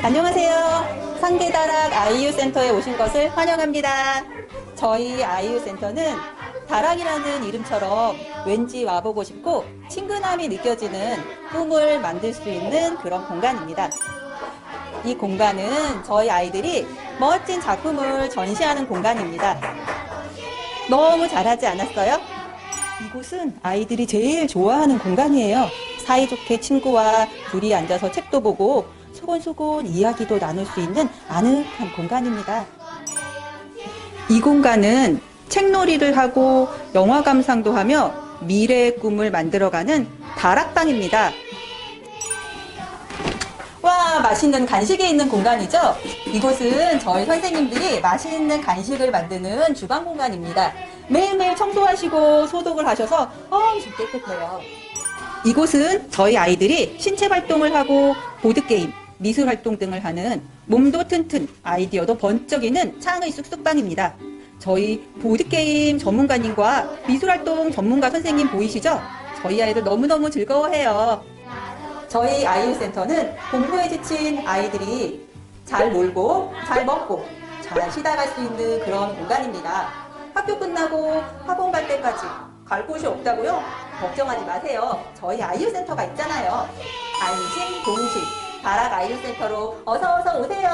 안녕하세요. 상계다락 아이유 센터에 오신 것을 환영합니다. 저희 아이유 센터는 다락이라는 이름처럼 왠지 와보고 싶고 친근함이 느껴지는 꿈을 만들 수 있는 그런 공간입니다. 이 공간은 저희 아이들이 멋진 작품을 전시하는 공간입니다. 너무 잘하지 않았어요? 이곳은 아이들이 제일 좋아하는 공간이에요. 사이좋게 친구와 둘이 앉아서 책도 보고 소곤소곤 이야기도 나눌 수 있는 아늑한 공간입니다. 이 공간은 책놀이를 하고 영화 감상도 하며 미래의 꿈을 만들어가는 다락방입니다. 와, 맛있는 간식이 있는 공간이죠? 이곳은 저희 선생님들이 맛있는 간식을 만드는 주방 공간입니다. 매일매일 청소하시고 소독을 하셔서 엄청 깨끗해요. 이곳은 저희 아이들이 신체 활동을 하고 보드게임, 미술 활동 등을 하는 몸도 튼튼, 아이디어도 번쩍이는 창의 쑥쑥방입니다. 저희 보드게임 전문가님과 미술 활동 전문가 선생님 보이시죠? 저희 아이들 너무너무 즐거워해요. 저희 아이유 센터는 공부에 지친 아이들이 잘 놀고 잘 먹고 잘 쉬다 갈 수 있는 그런 공간입니다. 학교 끝나고 학원 갈 때까지 갈 곳이 없다고요? 걱정하지 마세요. 저희 아이유 센터가 있잖아요. 안심 동심 다락 아이유 센터로 어서 어서 오세요.